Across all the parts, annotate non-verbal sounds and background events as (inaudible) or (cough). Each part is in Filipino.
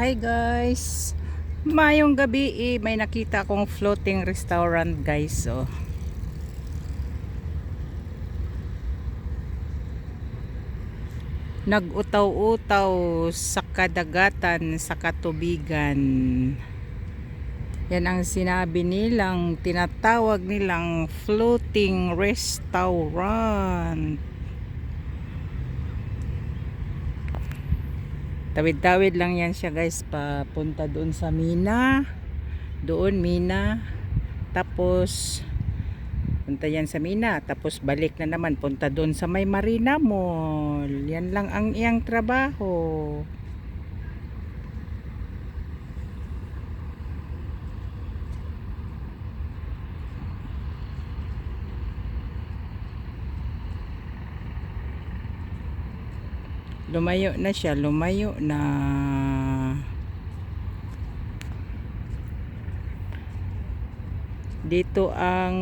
Hi guys! Mayong gabi eh, may nakita akong floating restaurant guys. Oh. Nag-utaw-utaw sa kadagatan, sa katubigan. Yan ang sinabi nilang, tinatawag nilang floating restaurant. Tawid-tawid lang yan siya guys papunta doon sa Mina. Doon Mina. Tapos punta yan sa Mina. Tapos balik na naman punta doon sa may Marina Mall. Yan lang ang iyang trabaho. Lumayo na siya, lumayo na. Dito ang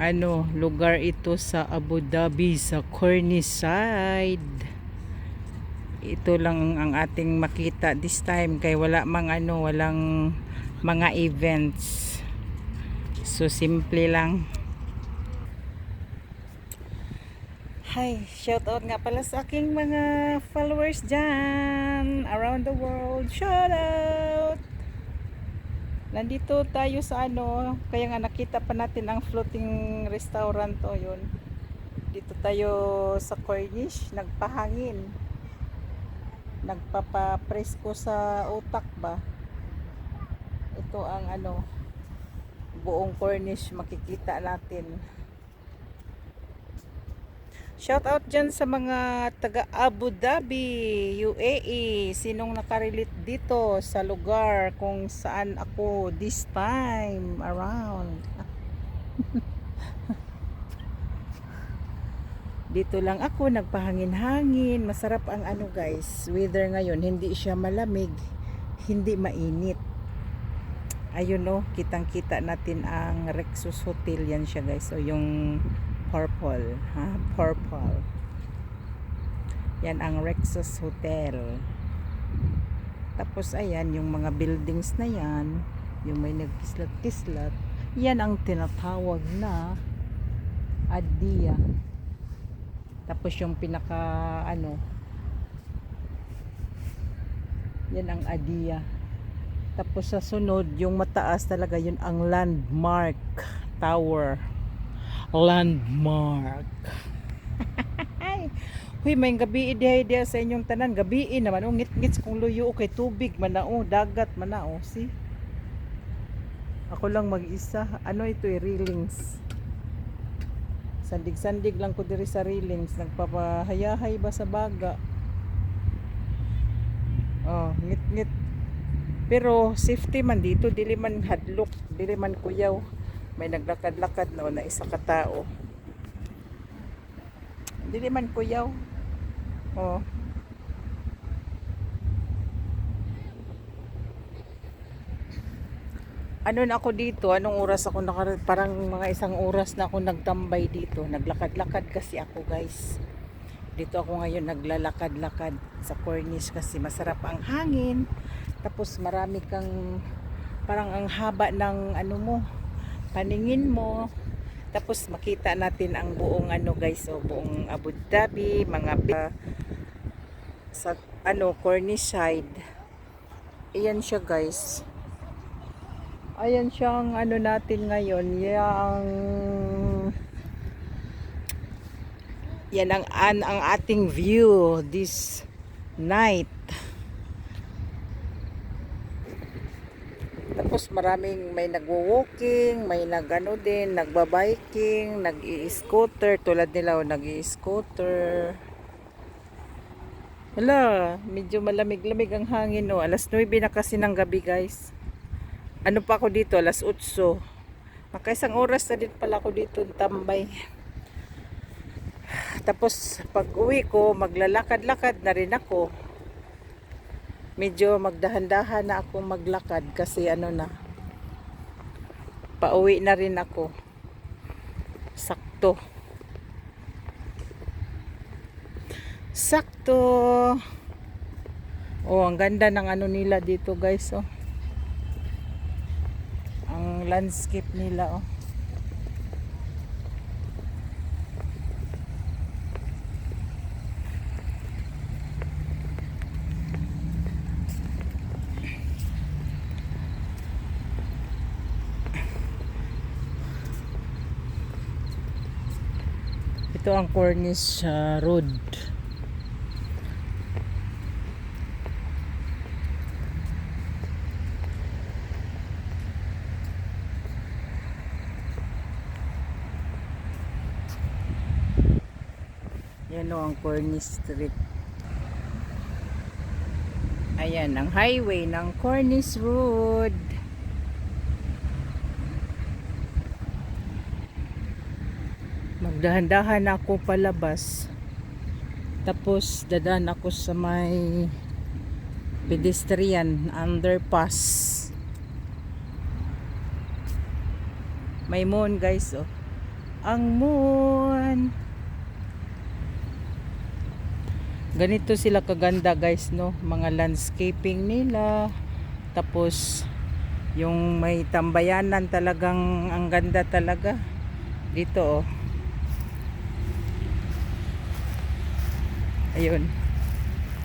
ano, lugar ito sa Abu Dhabi sa Corniside. Ito lang ang ating makita this time kay wala mang ano, walang mga events. So simple lang. Hi, shout out nga pala sa aking mga followers dyan around the world. Shout out! Nandito tayo sa ano, kaya nga nakita pa natin ang floating restaurant to yun. Dito tayo sa Cornish, nagpahangin. Nagpapapresko sa utak ba? Ito ang ano, buong Cornish makikita natin. Shout out dyan sa mga taga Abu Dhabi, UAE. Sinong nakarelate dito sa lugar kung saan ako this time around. (laughs) dito lang ako nagpahangin-hangin. Masarap ang ano guys, weather ngayon. Hindi siya malamig, hindi mainit. Ayun no, kitang-kita natin ang Rexus Hotel yan siya guys. So yung purple ha? Purple. Yan ang Rexus Hotel. Tapos ayan yung mga buildings na yan yung may nagkislat-kislat yan ang tinatawag na Adia. Tapos yung pinaka ano yan ang Adia. Tapos sa sunod yung mataas talaga yun ang landmark tower landmark. Huy, may gabi idea idea sa inyong tanan. Gabi naman, oh, ngit-ngits kung luyo kay tubig man na, oh, dagat man na, oh? Ako lang mag-isa. Ano ito, eh, railings. Sandig-sandig lang ko diri sa railings. Nagpapahayahay ba sa baga? Oh, ngit-ngit. Pero safety man dito, dili man hadlok, dili man kuyaw may naglakad-lakad no na isa ka tao. Dili man kuyaw. Oh. Ano na ako dito? Anong oras ako naka, parang mga isang oras na ako nagtambay dito. Naglakad-lakad kasi ako guys. Dito ako ngayon naglalakad-lakad. Sa cornice kasi masarap ang hangin. Tapos marami kang parang ang haba ng ano mo paningin mo. Tapos makita natin ang buong ano guys so buong Abu Dhabi mga sa ano Cornish side ayan siya guys. Ayan siyang ano natin ngayon. Yang yan ang, an, ang ating view this night Tapos maraming may nagwo-walking, may nagano din, nagba-biking, nag-i-scooter, tulad nila o nag-i-scooter. Hala, medyo malamig-lamig ang hangin o. Alas 9 na kasi ng gabi guys. Ano pa ako dito? Alas 8. Makaisang oras na din pala ako dito tambay. (sighs) Tapos pag uwi ko, maglalakad-lakad na rin ako medyo magdahan-dahan na ako maglakad kasi ano na pauwi na rin ako sakto sakto Oh, ang ganda ng ano nila dito, guys, oh. Ang landscape nila, oh. Ito ang Cornish ah, Road. Yan o ang Cornish Street. Ayan, ang highway ng Cornish Road. Magdahan-dahan ako palabas. Tapos dadan ako sa may pedestrian underpass. May moon guys oh. Ang moon. Ganito sila kaganda guys no, mga landscaping nila. Tapos yung may tambayanan talagang ang ganda talaga. Dito oh. Ayun.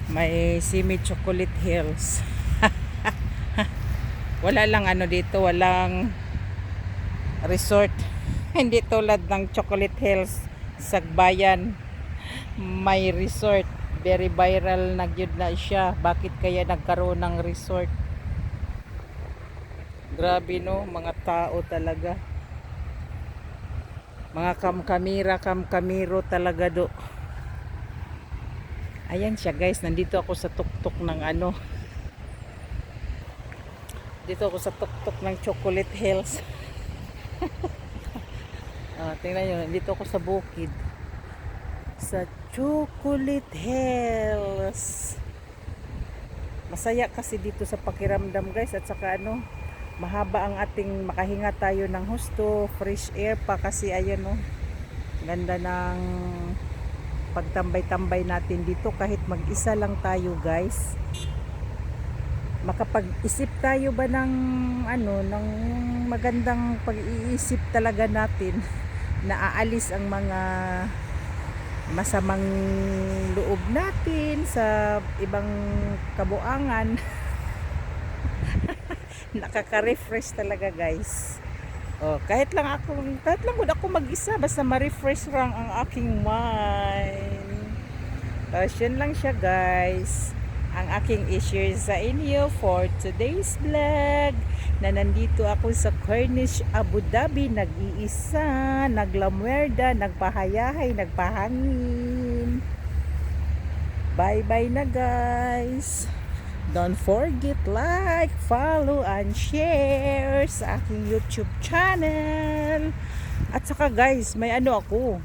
May Simi Chocolate Hills. (laughs) Wala lang ano dito, walang resort. (laughs) Hindi tulad ng Chocolate Hills sa bayan. May resort. Very viral na yun na siya. Bakit kaya nagkaroon ng resort? Grabe no, mga tao talaga. Mga kamkamira, kamkamiro talaga do. Ayan siya guys, nandito ako sa tuktok ng ano. Dito ako sa tuktok ng Chocolate Hills. (laughs) ah, tingnan nyo, nandito ako sa bukid. Sa Chocolate Hills. Masaya kasi dito sa pakiramdam guys at saka ano, mahaba ang ating makahinga tayo ng husto, fresh air pa kasi ayan oh. Ganda ng pagtambay-tambay natin dito kahit mag-isa lang tayo guys. Makapag-isip tayo ba ng ano ng magandang pag-iisip talaga natin (laughs) na aalis ang mga masamang loob natin sa ibang kabuangan? (laughs) Nakaka-refresh talaga guys. Oh, kahit lang ako, kahit lang ako mag-isa basta ma-refresh lang ang aking mind. Tapos yun lang siya guys. Ang aking issue sa inyo for today's vlog na nandito ako sa Cornish, Abu Dhabi, nag-iisa, naglamwerda, nagpahayahay, nagpahangin. Bye-bye na guys. Don't forget like, follow, and share sa aking YouTube channel. At saka guys, may ano ako,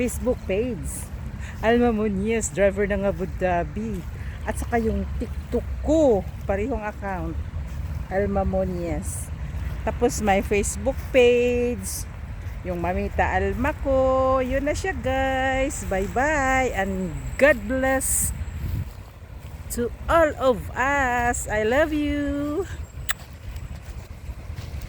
Facebook page. Alma Munoz, driver ng Abu Dhabi. At saka yung TikTok ko, parehong account. Alma Munoz. Tapos may Facebook page. Yung Mamita Alma ko. Yun na siya guys. Bye-bye and God bless to all of us. I love you.